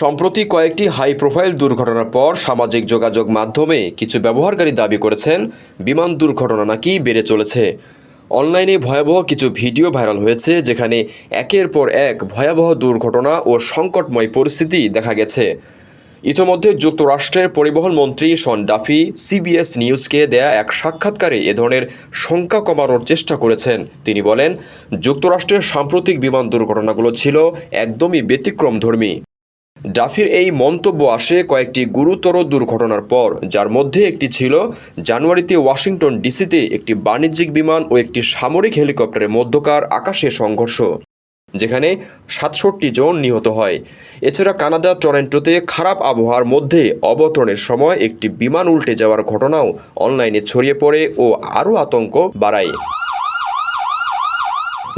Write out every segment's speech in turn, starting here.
সম্প্রতি কয়েকটি high profile দুর্ঘটনার পর সামাজিক যোগাযোগ মাধ্যমে কিছু ব্যবহারকারী দাবি করেছেন, বিমান দুর্ঘটনা নাকি বেড়ে চলেছে। অনলাইনে ভয়াবহ কিছু ভিডিও ভাইরাল হয়েছে, যেখানে একের পর এক ভয়াবহ দুর্ঘটনা ও সংকটময় পরিস্থিতি দেখা গেছে। ইতোমধ্যে যুক্তরাষ্ট্রের পরিবহন মন্ত্রী শন ডাফি সিবিএস নিউজকে দেয়া এক সাক্ষাৎকারে এ ধরনের শঙ্কা কমানোর চেষ্টা করেছেন। তিনি বলেন, যুক্তরাষ্ট্রের সাম্প্রতিক বিমান দুর্ঘটনাগুলো ছিল একদমই ব্যতিক্রমধর্মী। ডাফির এই মন্তব্য আসে কয়েকটি গুরুতর দুর্ঘটনার পর, যার মধ্যে একটি ছিল জানুয়ারিতে ওয়াশিংটন ডিসিতে একটি বাণিজ্যিক বিমান ও একটি সামরিক হেলিকপ্টারের মধ্যকার আকাশে সংঘর্ষ, যেখানে সাতষট্টি জন নিহত হয়। এছাড়া কানাডা টরেন্টোতে খারাপ আবহাওয়ার মধ্যে অবতরণের সময় একটি বিমান উল্টে যাওয়ার ঘটনাও অনলাইনে ছড়িয়ে পড়ে ও আরও আতঙ্ক বাড়ায়।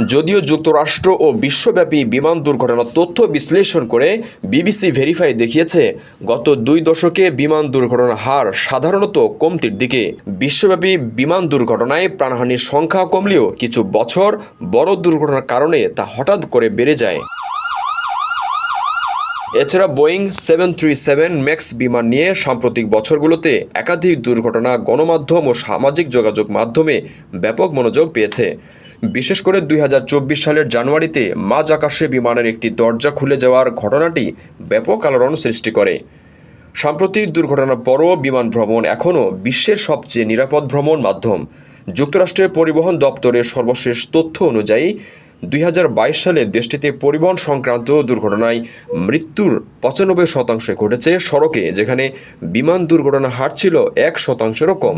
যদিও যুক্তরাষ্ট্র ও বিশ্বব্যাপী বিমান দুর্ঘটনার তথ্য বিশ্লেষণ করে বিবিসি ভেরিফাই দেখিয়েছে, গত দুই দশকে বিমান দুর্ঘটনার হার সাধারণত কমতির দিকে। বিশ্বব্যাপী বিমান দুর্ঘটনায় প্রাণহানির সংখ্যা কমলেও কিছু বছর বড় দুর্ঘটনার কারণে তা হঠাৎ করে বেড়ে যায়। এছাড়া Boeing seven three seven max বিমান নিয়ে সাম্প্রতিক বছরগুলোতে একাধিক দুর্ঘটনা গণমাধ্যম ও সামাজিক যোগাযোগ মাধ্যমে ব্যাপক মনোযোগ পেয়েছে। বিশেষ করে দুই হাজার চব্বিশ সালের জানুয়ারিতে মাঝ আকাশে বিমানের একটি দরজা খুলে যাওয়ার ঘটনাটি ব্যাপক আলোড়ন সৃষ্টি করে। সাম্প্রতিক দুর্ঘটনার পরও বিমান ভ্রমণ এখনও বিশ্বের সবচেয়ে নিরাপদ ভ্রমণ মাধ্যম। যুক্তরাষ্ট্রের পরিবহন দপ্তরের সর্বশেষ তথ্য অনুযায়ী, দুই হাজার বাইশ সালে দেশটিতে পরিবহন সংক্রান্ত দুর্ঘটনায় মৃত্যুর পঁচানব্বই শতাংশ ঘটেছে সড়কে, যেখানে বিমান দুর্ঘটনা হার ছিল এক শতাংশেরও কম।